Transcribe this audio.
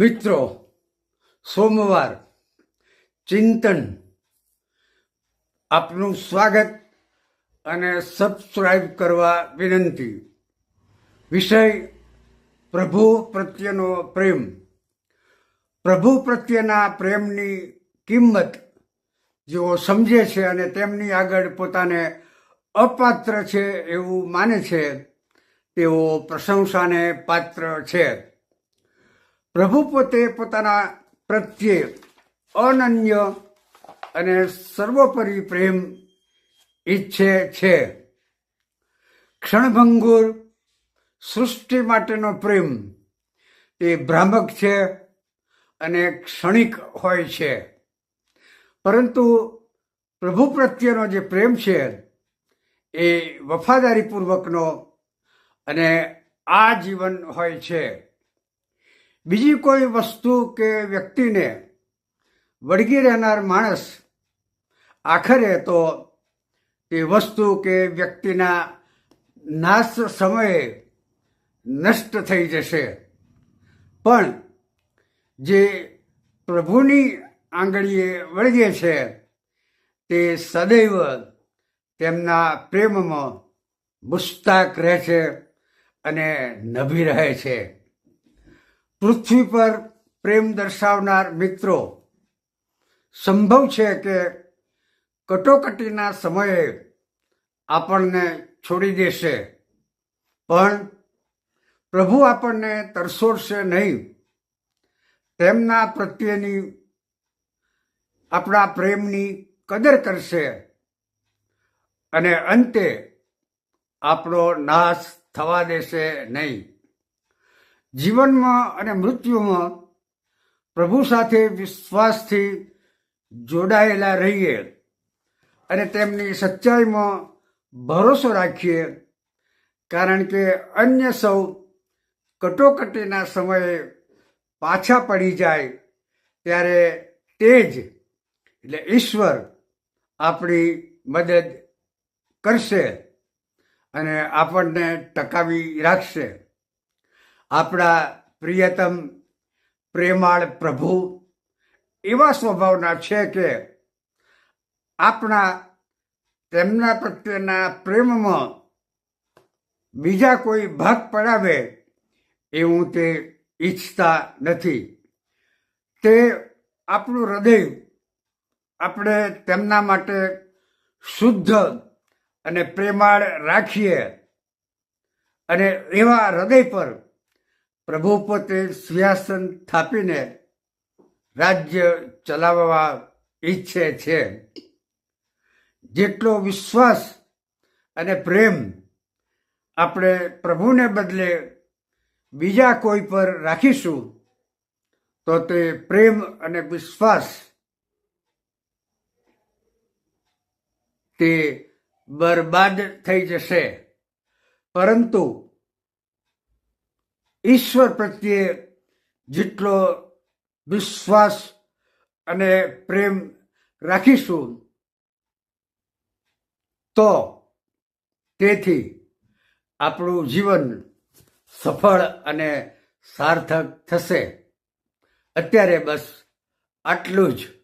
મિત્રો, સોમવાર, ચિંતન. આપનું સ્વાગત અને સબસ્ક્રાઈબ કરવા વિનંતી. વિષય, પ્રભુ પ્રત્યેનો પ્રેમ. પ્રભુ પ્રત્યેના પ્રેમની કિંમત જેઓ સમજે છે અને તેમની આગળ પોતાને અપાત્ર છે એવું માને છે, તેઓ પ્રશંસાને પાત્ર છે. પ્રભુ પોતે પોતાના પ્રત્યે અનન્ય અને સર્વોપરી પ્રેમ ઈચ્છે છે. ક્ષણભંગુર સૃષ્ટિ માટેનો પ્રેમ એ ભ્રામક છે અને ક્ષણિક હોય છે. પરંતુ પ્રભુ પ્રત્યેનો જે પ્રેમ છે એ વફાદારીપૂર્વકનો અને આ જીવન હોય છે. બીજી કોઈ વસ્તુ કે વ્યક્તિને વળગી રહેનાર માણસ આખરે તો તે વસ્તુ કે વ્યક્તિના નાશ સમયે નષ્ટ થઈ જશે. પણ જે પ્રભુની આંગળીએ વળગે છે, તે સદૈવ તેમના પ્રેમમાં મુસ્તાક રહે છે અને નભી રહે છે. પૃથ્વી પર પ્રેમ દર્શાવનાર મિત્રો, સંભવ છે કે કટોકટીના સમયે આપણને છોડી દેશે. પણ પ્રભુ આપણને તરસોડશે નહીં. તેમના પ્રત્યેની આપણા પ્રેમની કદર કરશે અને અંતે આપણો નાશ થવા દેશે નહીં. જીવનમાં અને મૃત્યુમાં પ્રભુ સાથે વિશ્વાસથી જોડાયેલા રહીએ અને તેમની સચ્ચાઈમાં ભરોસો રાખીએ, કારણ કે અન્ય સૌ કટોકટીના સમયે પાછા પડી જાય ત્યારે તે જ, એટલે ઈશ્વર આપણી મદદ કરશે અને આપણને ટકાવી રાખશે. આપણા પ્રિયતમ પ્રેમાળ પ્રભુ એવા સ્વભાવના છે કે આપણા તેમના પ્રત્યેના પ્રેમમાં બીજા કોઈ ભાગ પડાવે એવું તે ઈચ્છતા નથી. તે આપણું હૃદય આપણે તેમના માટે શુદ્ધ અને પ્રેમાળ રાખીએ અને એવા હૃદય પર પ્રભુ પોતે સિંહાસન થાપીને રાજ્ય ચલાવવા ઈચ્છે છે. જેટલો વિશ્વાસ અને પ્રેમ આપણે પ્રભુને બદલે બીજા કોઈ પર રાખીશું, તો તે પ્રેમ અને વિશ્વાસ તે બરબાદ થઈ જશે. પરંતુ ઈશ્વર પ્રત્યે જેટલો વિશ્વાસ અને પ્રેમ રાખીશું, તો તેથી આપણું જીવન સફળ અને સાર્થક થશે. અત્યારે બસ આટલું જ.